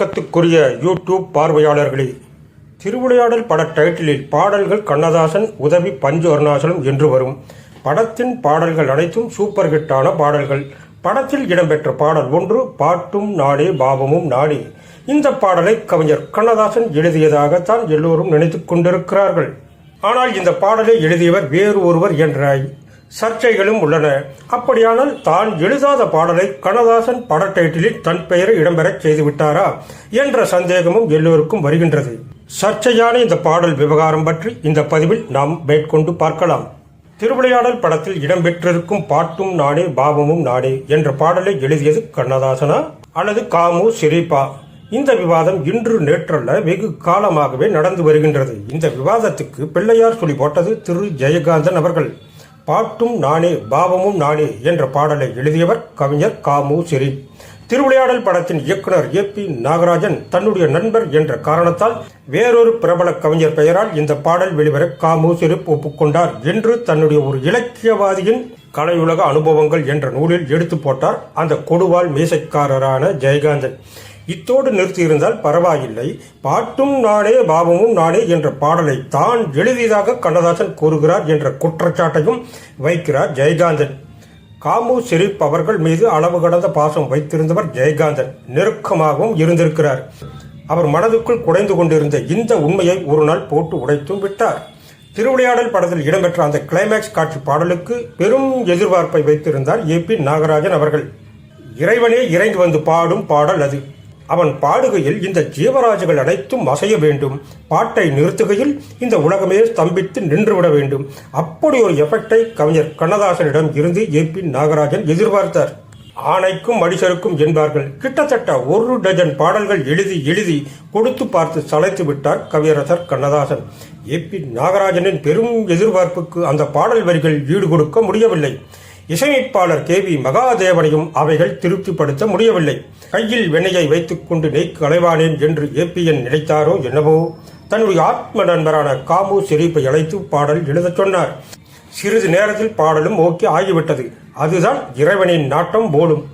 வணக்கத்துக்குரிய யூடியூப் பார்வையாளர்களே திருவிளையாடல் பட டைட்டிலில் பாடல்கள் கண்ணதாசன் உதவி பஞ்சு அருணாசலம் என்று வரும். படத்தின் பாடல்கள் அனைத்தும் சூப்பர் ஹிட்டான பாடல்கள். படத்தில் இடம்பெற்ற பாடல் ஒன்று பாட்டும் நாடே பாவமும் நாடே இந்த பாடலை கவிஞர் கண்ணதாசன் எழுதியதாகத்தான் எல்லோரும் நினைத்துக் கொண்டிருக்கிறார்கள். ஆனால் இந்த பாடலை எழுதியவர் வேறு ஒருவர் என்ற சர்ச்சைகளும் உள்ளன. அப்படியானால் தான் எழுதாத பாடலை கண்ணதாசன் பட டைட்டிலில் தன் பெயரை இடம்பெறச் செய்துவிட்டாரா என்ற சந்தேகமும் எல்லோருக்கும் வருகின்றது. சர்ச்சையான இந்த பாடல் விவகாரம் பற்றி இந்த பதிவில் நாம் மேற்கொண்டு பார்க்கலாம். திருவிளையாடல் படத்தில் இடம்பெற்றிருக்கும் பாட்டும் நாடே பாவமும் நாடே என்ற பாடலை எழுதியது கண்ணதாசனா அல்லது காமு சிரிப்பா இந்த விவாதம் இன்று நேற்றல்ல வெகு காலமாகவே நடந்து வருகின்றது. இந்த விவாதத்துக்கு பிள்ளையார் சொல்லி போட்டது திரு. ஜெயகாந்தன் அவர்கள். பாட்டும் நானே பாவமும் நானே என்ற பாடலை எழுதியவர் கவிஞர் காமு சிரி திருவிளையாடல் படத்தின் இயக்குனர் ஏ. பி. நாகராஜன் தன்னுடைய நண்பர் என்ற காரணத்தால் வேறொரு பிரபல கவிஞர் பெயரால் இந்த பாடல் வெளிவர காமு சிரிப் ஒப்புக்கொண்டார் என்று தன்னுடைய ஒரு இலக்கியவாதியின் கலையுலக அனுபவங்கள் என்ற நூலில் எடுத்து போட்டார் அந்த கொடுவால் மீசைக்காரரான ஜெயகாந்தன். இத்தோடு நிறுத்தியிருந்தால் பரவாயில்லை. பாட்டும் நானே பாவமும் நானே என்ற பாடலை தான் எழுதியதாக கண்ணதாசன் கூறுகிறார் என்ற குற்றச்சாட்டையும் வைக்கிறார் ஜெயகாந்தன். காமு ஷெரீப் அவர்கள் மீது அளவு கடந்த பாசம் வைத்திருந்தவர் ஜெயகாந்தன். நெருக்கமாகவும் இருந்திருக்கிறார். அவர் மனதுக்குள் குடைந்து கொண்டிருந்த இந்த உண்மையை ஒரு நாள் போட்டு உடைத்தும் விட்டார். திருவிளையாடல் படத்தில் இடம்பெற்ற அந்த கிளைமேக்ஸ் காட்சி பாடலுக்கு பெரும் எதிர்பார்ப்பை வைத்திருந்தார் ஏ பி நாகராஜன் அவர்கள். இறைவனே இறைந்து வந்து பாடும் பாடல் அது. அவன் பாடுகையில் இந்த ஜீவராஜிகள் அனைத்தும் அசைய வேண்டும். பாட்டை நிறுத்துகையில் இந்த உலகமே ஸ்தம்பித்து நின்றுவிட வேண்டும். அப்படி ஒரு எஃபெக்டை கவிஞர் கண்ணதாசனிடம் இருந்து ஏ பி நாகராஜன் எதிர்பார்த்தார். ஆணைக்கும் மடிசருக்கும் என்பார்கள். கிட்டத்தட்ட ஒரு டஜன் பாடல்கள் எழுதி எழுதி கொடுத்து பார்த்து சளைத்து விட்டார் கவியரசர் கண்ணதாசன். ஏ பி நாகராஜனின் பெரும் எதிர்பார்ப்புக்கு அந்த பாடல் வரிகள் ஈடு கொடுக்க முடியவில்லை. இசையமைப்பாளர் கே வி மகாதேவனையும் அவைகள் திருப்திப்படுத்த முடியவில்லை. கையில் வெண்ணையை வைத்துக் கொண்டு நெய்க்கு அலைவானேன் என்று ஏபிஎன் நினைத்தாரோ என்னவோ? தன்னுடைய ஆத்ம நண்பரான காமு சிரிப்பை அழைத்து பாடல் எழுதச் சொன்னார். சிறிது நேரத்தில் பாடலும் ஓகே ஆகிவிட்டது. அதுதான் இறைவனின் நாட்டம் போலும்.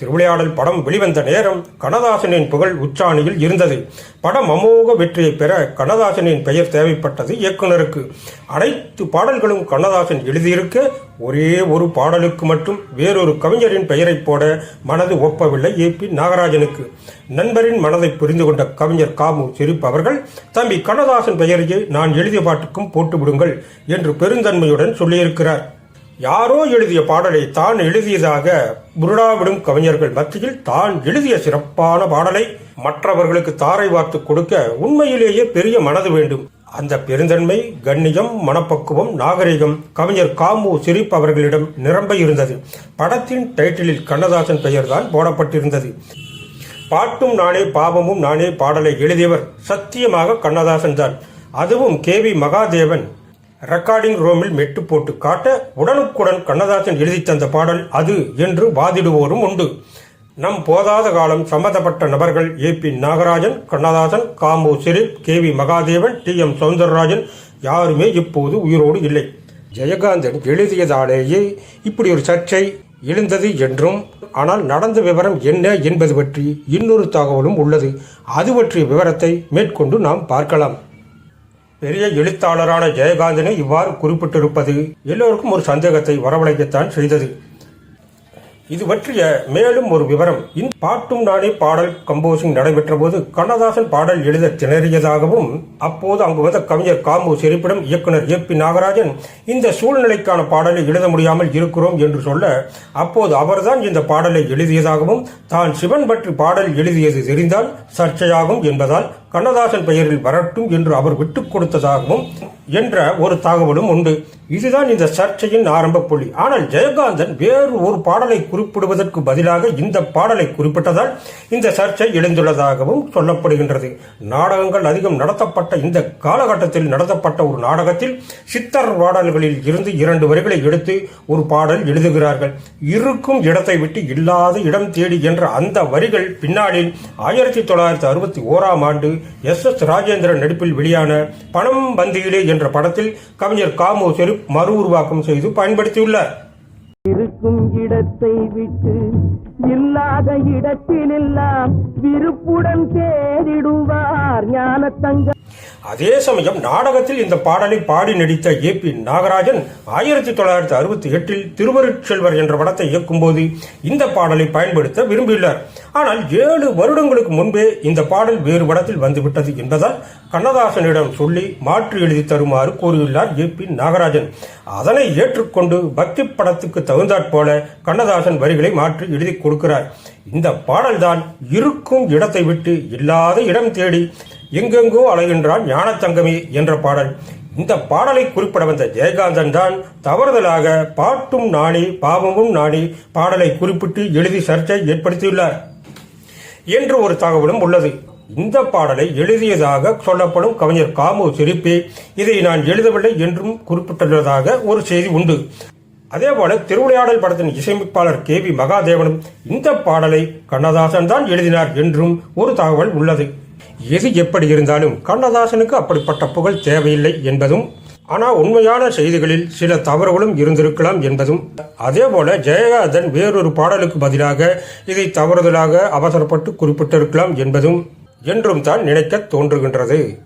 திருவிளையாடல் படம் வெளிவந்த நேரம் கண்ணதாசனின் புகழ் உச்சாணியில் இருந்தது. படம் அமோக வெற்றியை பெற கண்ணதாசனின் பெயர் தேவைப்பட்டது இயக்குனருக்கு அனைத்து பாடல்களும் கண்ணதாசன் எழுதியிருக்க ஒரே ஒரு பாடலுக்கு மட்டும் வேறொரு கவிஞரின் பெயரை போட மனது ஒப்பவில்லை ஏ பி நாகராஜனுக்கு. நண்பரின் மனதை புரிந்து கொண்ட கவிஞர் காமு சிரிப் அவர்கள் தம்பி கண்ணதாசன் பெயரையே நான் எழுதிய பாட்டுக்கும் போட்டுவிடுங்கள் என்று பெருந்தன்மையுடன் சொல்லியிருக்கிறார். யாரோ எழுதிய பாடலை தான் எழுதியதாக புருடாவிடும் கவிஞர்கள் மத்தியில் தான் எழுதிய சிறப்பான பாடலை மற்றவர்களுக்கு தாரை வார்த்து கொடுக்க உண்மையிலேயே பெரிய மனது வேண்டும். அந்த பெருந்தன்மை கண்ணியம் மனப்பக்குவம் நாகரிகம் கவிஞர் காமு சிரிப் அவர்களிடம் நிரம்ப இருந்தது. படத்தின் டைட்டிலில் கண்ணதாசன் பெயர்தான் போடப்பட்டிருந்தது. பாட்டும் நானே பாவமும் நானே பாடலை எழுதியவர் சத்தியமாக கண்ணதாசன் தான். அதுவும் கே வி மகாதேவன் ரெக்கார்டிங் ரூமில் மெட்டு போட்டு காட்ட உடனுக்குடன் கண்ணதாசன் எழுதி தந்த பாடல் அது என்று வாதிடுவோரும் உண்டு. நம் போதாத காலம் சம்பந்தப்பட்ட நபர்கள் A P Nagarajan Kannadasan Kamu Sheriff K V Mahadevan T M Soundararajan யாருமே இப்போது உயிரோடு இல்லை. ஜெயகாந்தன் எழுதியதாலேயே இப்படி ஒரு சர்ச்சை எழுந்தது என்றும் ஆனால் நடந்த விவரம் என்ன என்பது பற்றி இன்னொரு தகவலும் உள்ளது. அது பற்றிய விவரத்தை மேற்கொண்டு நாம் பார்க்கலாம். பெரிய எழுத்தாளரான ஜெயகாந்தனை இவ்வாறு குறிப்பிட்டிருப்பது எல்லோருக்கும் ஒரு சந்தேகத்தை வரவழைக்கத்தான் செய்தது. இது பற்றிய மேலும் ஒரு விவரம். இந்த பாட்டும் நானே பாடல் கம்போசிங் நடைபெற்ற போது கண்ணதாசன் பாடல் எழுத திணறியதாகவும் அப்போது அங்கு வந்த கவிஞர் காமு செரிப்பிடம் இயக்குனர் ஏ பி நாகராஜன் இந்த சூழ்நிலைக்கான பாடலை எழுத முடியாமல் இருக்கிறோம் என்று சொல்ல அப்போது அவர்தான் இந்த பாடலை எழுதியதாகவும் தான் சிவன் பற்றி பாடல் எழுதியது தெரிந்தால் சர்ச்சையாகும் என்பதால் கண்ணதாசன் பெயரில் வரட்டும் என்று அவர் விட்டுக் கொடுத்ததாகவும் என்ற ஒரு தகவலும் உண்டு. இதுதான் இந்த சர்ச்சையின் ஆரம்ப புள்ளி. ஆனால் ஜெயகாந்தன் வேறு ஒரு பாடலை குறிப்பிடுவதற்கு பதிலாக இந்த பாடலை குறிப்பிட்டதால் இந்த சர்ச்சை எழுந்துள்ளதாகவும் சொல்லப்படுகின்றது. நாடகங்கள் அதிகம் நடத்தப்பட்ட இந்த காலகட்டத்தில் நடத்தப்பட்ட ஒரு நாடகத்தில் சித்தர் பாடல்களில் இருந்து இரண்டு வரிகளை எடுத்து ஒரு பாடல் எழுதுகிறார்கள். இருக்கும் இடத்தை விட்டு இல்லாத இடம் தேடி என்ற அந்த வரிகள் பின்னாளில் ஆயிரத்தி தொள்ளாயிரத்தி அறுபத்தி ஓராம் ஆண்டு எஸ் எஸ் ராஜேந்திரன் நடிப்பில் வெளியான பணம் பந்தியிலே என்ற படத்தில் கவிஞர் காமு செருப் மறு உருவாக்கம் செய்து பயன்படுத்தியுள்ளார். இருக்கும் இடத்தை விட்டு இல்லாத இடத்திலெல்லாம் விருப்புடன் தேடிடுவார் ஞான தங்க அதே சமயம் நாடகத்தில் இந்த பாடலை பாடி நடித்த ஏ பி நாகராஜன் ஆயிரத்தி தொள்ளாயிரத்தி அறுபத்தி எட்டில் திருவருட்செல்வர் என்ற படத்தை இயக்கும்போது இந்த பாடலை பயன்படுத்த விரும்பியுள்ளார். ஆனால் ஏழு வருடங்களுக்கு முன்பே இந்த பாடல் வேறு படத்தில் வந்துவிட்டது என்பதால் கண்ணதாசனிடம் சொல்லி மாற்றி எழுதி தருமாறு கூறியுள்ளார் ஏ பி நாகராஜன். அதனை ஏற்றுக்கொண்டு பக்தி படத்துக்கு தகுந்தாற்போல கண்ணதாசன் வரிகளை மாற்றி எழுதி கொடுக்கிறார். இந்த பாடல்தான் இருக்கும் இடத்தை விட்டு இல்லாத இடம் தேடி எங்கெங்கோ அலைகின்றான் ஞானத்தங்கமே என்ற பாடல். இந்த பாடலை குறிப்பிட வந்த ஜெயகாந்தன் தான் தவறுதலாக பாட்டும் நாணி பாவமும் நாணி பாடலை குறிப்பிட்டு எழுதி சர்ச்சை ஏற்படுத்தியுள்ளார். என்று ஒரு தகவலும் உள்ளது. இந்த பாடலை எழுதியதாக சொல்லப்படும் கவிஞர் காமு சிரிப்பி இதை நான் எழுதவில்லை என்றும் குறிப்பிட்டுள்ளதாக ஒரு செய்தி உண்டு. அதேபோல திருவிளையாடல் படத்தின் இசையமைப்பாளர் கே வி மகாதேவனும் இந்த பாடலை கண்ணதாசன் தான் எழுதினார் என்றும் ஒரு தகவல் உள்ளது. எது எப்படி இருந்தாலும் கண்ணதாசனுக்கு அப்படிப்பட்ட புகழ் தேவையில்லை என்பதும் ஆனால் உண்மையான செய்திகளில் சில தவறுகளும் இருந்திருக்கலாம் என்பதும். அதேபோல ஜெயகாந்தன் வேறொரு பாடலுக்கு பதிலாக இதை தவறுதலாக அவசரப்பட்டு குறிப்பிட்டிருக்கலாம் என்பதும் என்றும் தான் நினைக்க தோன்றுகின்றது.